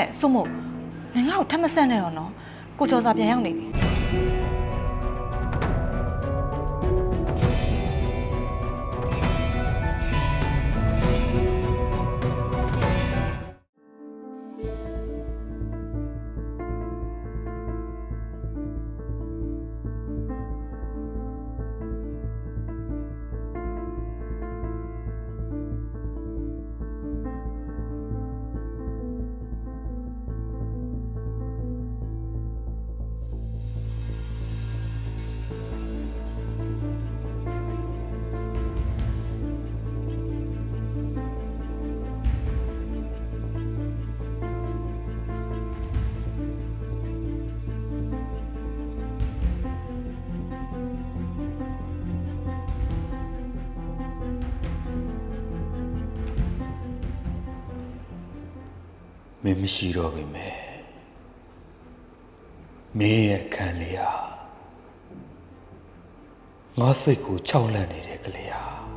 ဲ့စွမို့ငါငါ့ကိုထပ်မဆက်နဲ့တော့နော်ကိုကျော်စာပြန်ရောက်နေပြီ မင်းမရှိတော့ပြီမဲ့မင်းရဲ့ခံလေးဟာငါစိတ်ကိုချောက်လန့်နေတဲ့ကလေးဟာ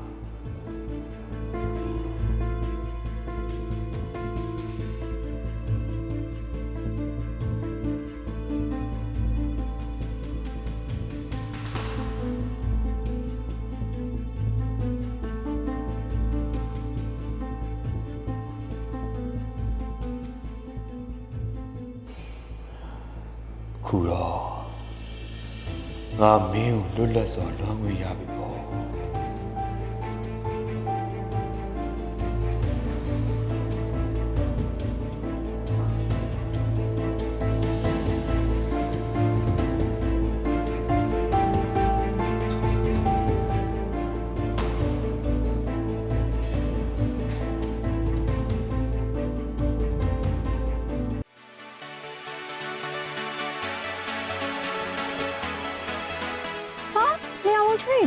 ခုတော့ငါမင်းကိုလွတ်လပ်စွာလွှမ်းခွင့်ရပြီ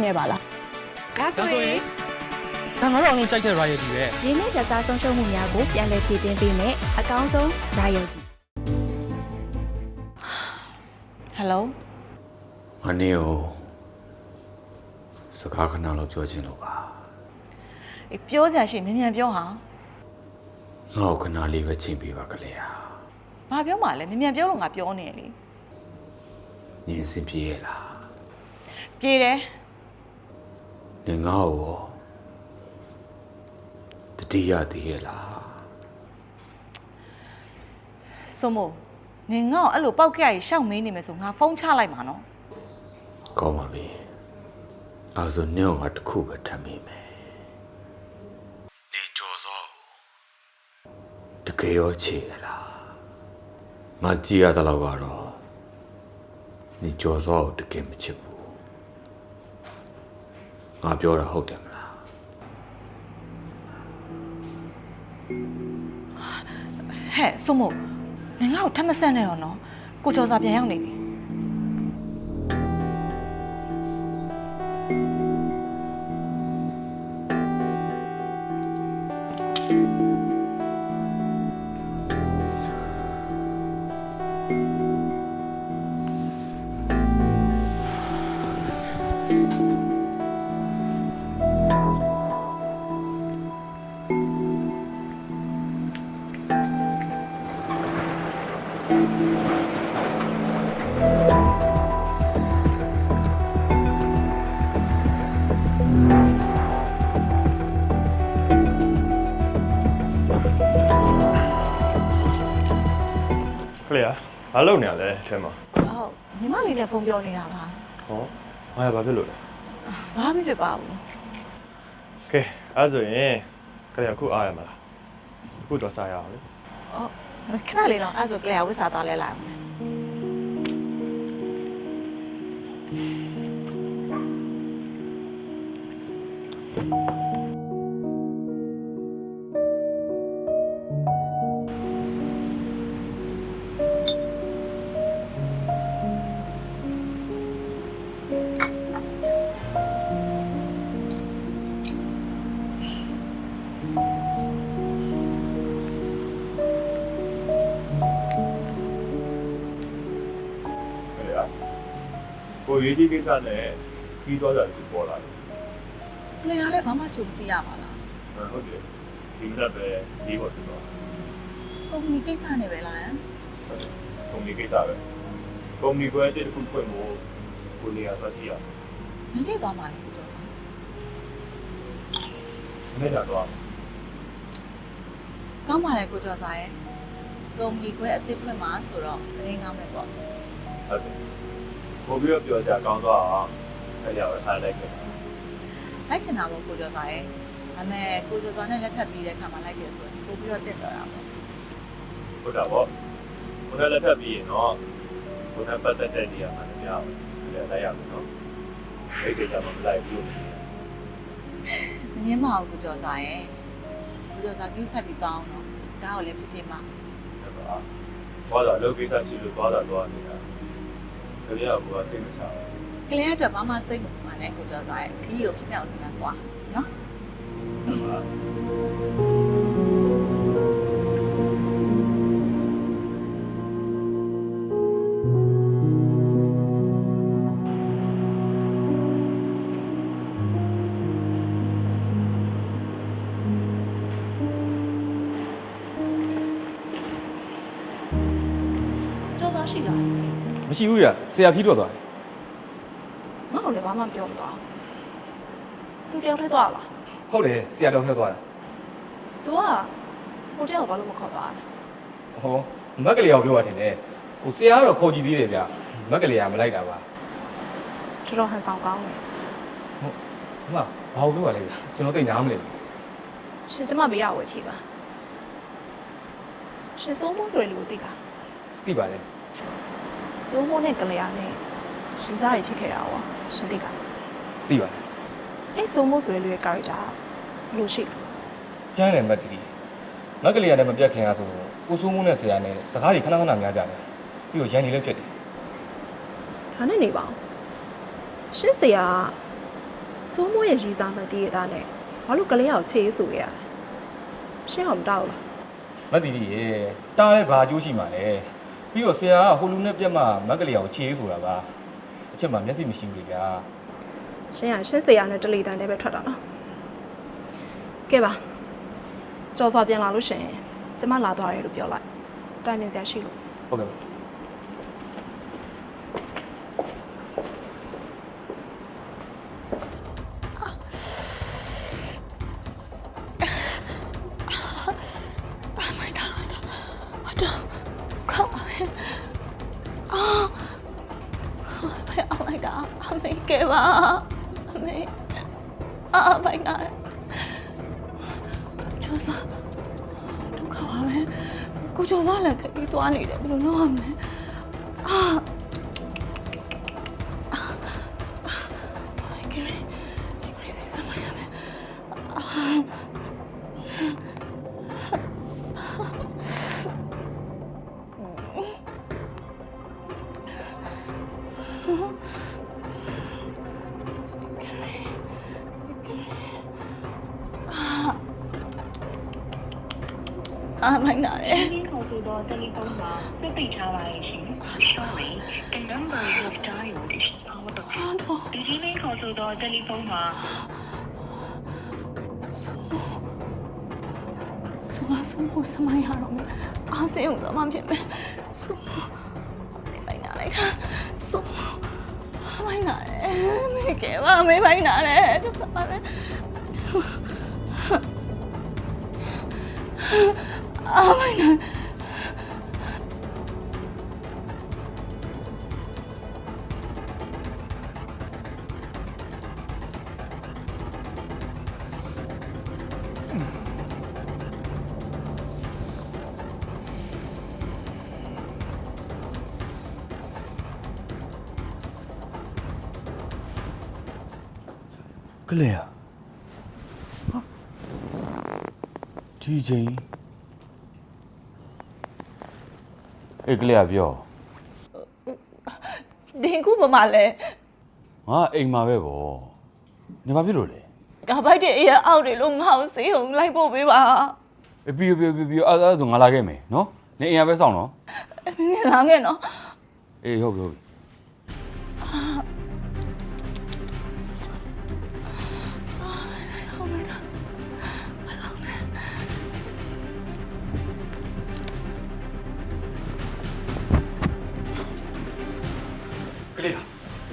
ချွေးနေပါလားဒါဆိုရင်ဒါငါတို့အောင်လုံးကြိုက်တဲ့ royalty ပဲရင်းနှီးကြစားဆုံးရှုံးမှုများကိုပြန်လည်ဖြည့်တင်းပေးမယ်အကောင်းဆုံး royalty ဟယ်လိုငါနေကိုစကားခဏလောက်ပြောချင်လို့ပါအေးပြောစရာရှိရင်မြန်မြန်ပြောဟာငါ့ကိုခဏလေးပဲချိန်ပေးပါကလေးဟာဘာပြောမှလဲမြန်မြန်ပြောလို့ငါပြောနေရလေညင်စင်ပြေရဲ့လားပြေတယ် နေငါ့ကိုရောတတိယတည်းရဲ့လားစွမို့နင်ငါ့ကိုအဲ့လိုပောက်ကြရရှောက်မင်းနေမယ်ဆိုငါဖုန်းချလိုက်မှာနော်ကောင်းပါပြီအဲဆိုနင့်ကိုငါတစ်ခုပဲထပ်မိမယ်နေကြော်စောတကယ်ရောချေရဲ့လားမကြည့်ရတဲ့လောက်ကတော့နေကြော်စောကိုတကယ်မချစ်ဘူး ငါပြောတာဟုတ်တယ်မလားဟဲ့စွမို့နင်ငါ့ကိုထပ်မဆက်နဲ့တော့နော်ကိုကျော်စာပြန်ရောက်နေပြီ ခလေဘာလုပ်နေရလဲအဲမှာဟုတ်ညီမလေးနဲ့ဖုန်းပြောနေတာပါဟောငါရဘာဖြစ်လို့လဲဘာမှမဖြစ်ပါဘူးကဲအဲ့ဆိုရင်ခလေအခုအားရမလားအခုတော့စားရအောင်လေဟုတ်ခဏလေးတော့အဲ့ဒါဆိုကလေးကဝစ်စားသွားလဲလိုက်အောင် ရေးကြီးကိစ္စနဲ့ပြီးသွားတာကိုပေါ်လာတယ်လင်ကလည်းဘာမှကြုံမသိရပါလားဟုတ်တယ်ဒီမနက်ပဲဒီပေါ်ပြီးတော့ဟကုမ္ပဏီကိစ္စနေပဲလားကုမ္ပဏီကိစ္စပဲကုမ္ပဏီပွဲတစ်ခုဖွင့်ဖို့ကိုနေရာသွားကြည့်ရအောင်မင်းတို့သွားမှလည်းကိုကျော်မနေ့ကတော့ကောင်းပါလေကိုကျော်စာရဲ့ကုမ္ပဏီခွဲအသစ်ဖွင့်မှာဆိုတော့သတင်းကောင်းမယ်ပေါ့ဟုတ်တယ် ပို့ပြီးတော့ပြောကြကောင်းသွားအောင်အဲ့ရအောင်ထားလိုက်ခဲ့လိုက်ချင်တာပေါ့ကိုကျော်စာရဲ့ဒါပေမဲ့ကိုကျော်စာနဲ့လက်ထပ်ပြီးတဲ့ခါမှလိုက်ရဆိုရင်ပို့ပြီးတော့တက်တော့တာပေါ့ဟုတ်တာပေါ့ခုနလက်ထပ်ပြီးရင်တော့ခုနပတ်သက်တဲ့နေရာမှာလည်းမရဘူးလည်းလိုက်ရမယ်နော်အဲ့ဒီကြမှာမလိုက်ဘူးမငင်းမအောင်ကိုကျော်စာရဲ့ကိုကျော်စာကျူးဆက်ပြီးတောင်းတော့ကားကိုလည်းပြပြမှာဟုတ်ပါဘာသာလုပ်ကိစ္စရှိလို့သွားတာသွားနေတာ ခရီးကဘာစိတ်မချဘူးကလေးအတွက်ဘာမှစိတ်မပူပါနဲ့ကိုကျော်စာရဲ့ခီးကိုဖြစ်မြောက်နေတာသွားနော်ဟုတ်ပါကြောသားရှိလား မရှိဘူးရဆရာခီးထွက်သွားတယ်ငါ့ကိုလည်းဘာမှပြောမသွားသူတယောက်ထဲသွားလားဟုတ်တယ်ဆရာတော်ထွက်သွားတယ်သူကဟိုတယောက်ဘာလို့မခေါ်သွားလဲဟောမက်ကလေးအောင်ပြောရတယ်လေဟိုဆရာကတော့ခေါ်ကြည့်သေးတယ်ဗျမက်ကလေးကမလိုက်တာပါတော်တော်ဟန်ဆောင်ကောင်းတယ်ဟိုမှာဘာလို့ပြောရလဲဗျကျွန်တော်သိနားမလဲဘူးရှင်ကျမဘေးရဝယ်ဖြေပါရှင်စိုးမိုးဆိုရလူကိုသိလားသိပါတယ် စိုးမိုးနဲ့ကလေးရနဲ့ရှင်စားရဖြစ်ခဲ့တာဟောရှင်သိလားသိပါတယ်အဲ့စိုးမိုးဆိုရလူရဲ့ character ဘယ်လိုရှိလဲကျန်းတယ်မက်တီတီမက်ကလေးကလည်းမပြတ်ခင်ရဆိုကိုစိုးမိုးနဲ့ဆရာနဲ့စကားတွေခဏခဏများကြတယ်ပြီးတော့ရန်နေလည်းဖြစ်တယ်ဒါနဲ့နေပါအောင်ရှင်းစရာကစိုးမိုးရဲ့ရည်စားမှတ်တည်ရတာနဲ့ဘာလို့ကလေးအောင်ချေးဆိုရရလဲရှင်းအောင်မတောက်လားမက်တီတီရေတားလဲဘာအကျိုးရှိမှာလဲ ပြီးတော့ဆရာကဟိုလူနဲ့ပြတ်မှမက်ကလေးအောင်ခြေဆိုတာပါအချက်မှမျက်စိမရှိဘူးလေဗျာရှင်းရရှင်းစရာနဲ့တလီတန်နဲ့ပဲထွက်တာနော်ကဲပါကြော်စွာပြန်လာလို့ရှရင်ကျမလာသွားတယ်လို့ပြောလိုက်တိုင်ပင်စရာရှိလို့ဟုတ်ကဲ့ပါမိုက် အာမိုက်တာကျိုးစားဒုက္ခပါပဲကိုကျိုးစားလည်းခရီးသွားနေတယ်ဘယ်လိုလုပ်ရမလဲအာ အားမိုင်းလာတယ်။ဒီခေါ်ဆိုတော့တယ်လီဖုန်းမှာပြပိတ်ထားပါရဲ့ရှင်။ Sorry, the number you have dialed is out of date. ဒီနေ့ခေါ်ဆိုတော့တယ်လီဖုန်းမှာဆိုပါဆိုဖို့စမိုင်းရတော့မယ်။အားစင်းအောင်တော့မှဖြစ်မယ်။ဆိုမိုင်းလာလိုက်တာ။ဆိုမိုင်းလာတယ်။မေကဲပါမေမိုင်းလာတယ်။တို့ပါမယ်။ နာကလေးอ่ะဒီချိန် အေးကလေးอ่ะပြောဒင်ခုပမာလဲငါအိမ်မှာပဲဗောနေဘာဖြစ်လို့လဲကဘိုက်တဲ့အရာအောက်တွေလို့ငါ့ကိုစေးအောင်လိုက်ဖို့ပေးပါအေးပြီးပြီးပြီးပြီးအဲ့ဒါဆိုငါလာခဲ့မယ်နော်နေအိမ်ရပဲစောင့်နော်ငင်လာခဲ့နော်အေးဟုတ်ပြီဟုတ်ပြီ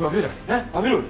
ဘာဖြစ်တာလဲဟမ်ဘာဖြစ်လို့လဲ